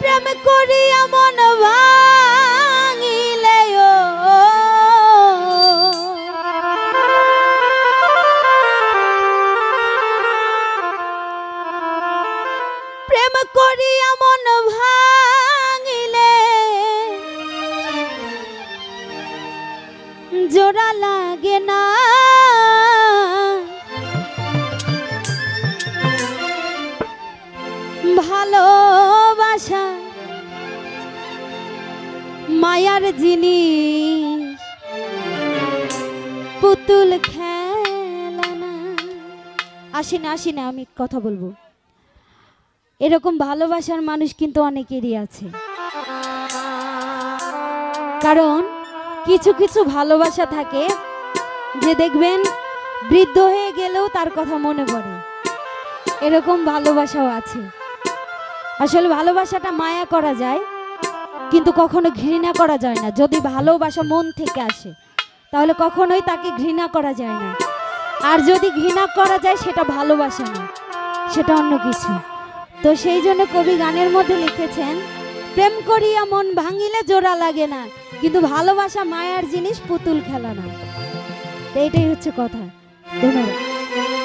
প্রেম করিয়া মন মায়ার জিনিস। পুতুল খেলা না। আসি না আসি না, আমি কথা বলব। এরকম ভালোবাসার মানুষ কিন্তু অনেকেরই আছে। কারণ কিছু কিছু ভালোবাসা থাকে যে দেখবেন বৃদ্ধ হয়ে গেলেও তার কথা মনে পড়ে। এরকম ভালোবাসাও আছে। আসলে ভালোবাসাটা মায়া করা যায়। কিন্তু কখনো ঘৃণা করা যায় না। যদি ভালোবাসা মন থেকে আসে, তাহলে কখনোই তাকে ঘৃণা করা যায় না। আর যদি ঘৃণা করা যায়, সেটা ভালোবাসা না, সেটা অন্য কিছু। তো সেই জন্য কবি গানের মধ্যে লিখেছেন, প্রেম করিয়া মন ভাঙিলে জোড়া লাগে না, কিন্তু ভালোবাসা মায়ার জিনিস পুতুল খেলা না। তো এটাই হচ্ছে কথা। ধন্যবাদ।